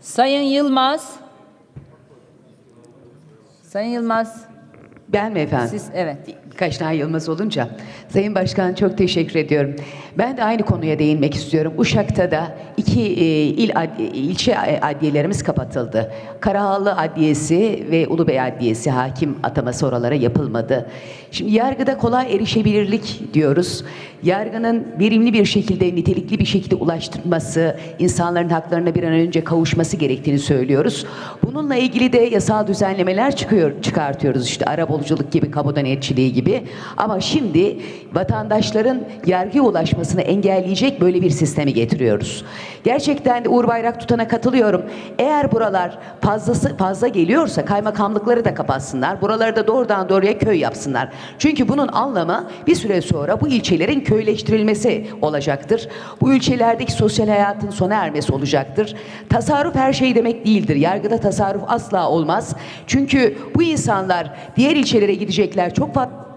Sayın Yılmaz. Sayın Yılmaz. Ben mi efendim? Siz evet. Birkaç tane Yılmaz olunca. Sayın Başkan çok teşekkür ediyorum. Ben de aynı konuya değinmek istiyorum. Uşak'ta da iki e, il ad- ilçe adliyelerimiz kapatıldı. Karahanlı Adliyesi ve Ulubey Adliyesi hakim ataması oralara yapılmadı. Şimdi yargıda kolay erişebilirlik diyoruz. Yargının verimli bir şekilde, nitelikli bir şekilde ulaştırması, insanların haklarına bir an önce kavuşması gerektiğini söylüyoruz. Bununla ilgili de yasal düzenlemeler çıkıyor, çıkartıyoruz işte arabuluculuk gibi, kamu denetçiliği gibi. Ama şimdi vatandaşların yargıya ulaşmasını engelleyecek böyle bir sistemi getiriyoruz. Gerçekten de Uğur Bayrak Tutan'a katılıyorum. Eğer buralar fazlası fazla geliyorsa kaymakamlıkları da kapatsınlar. Buraları da doğrudan doğruya köy yapsınlar. Çünkü bunun anlamı bir süre sonra bu ilçelerin köyleştirilmesi olacaktır. Bu ilçelerdeki sosyal hayatın sona ermesi olacaktır. Tasarruf her şey demek değildir. Yargıda tasarruf asla olmaz. Çünkü bu insanlar diğer ilçelere gidecekler. Çok fa-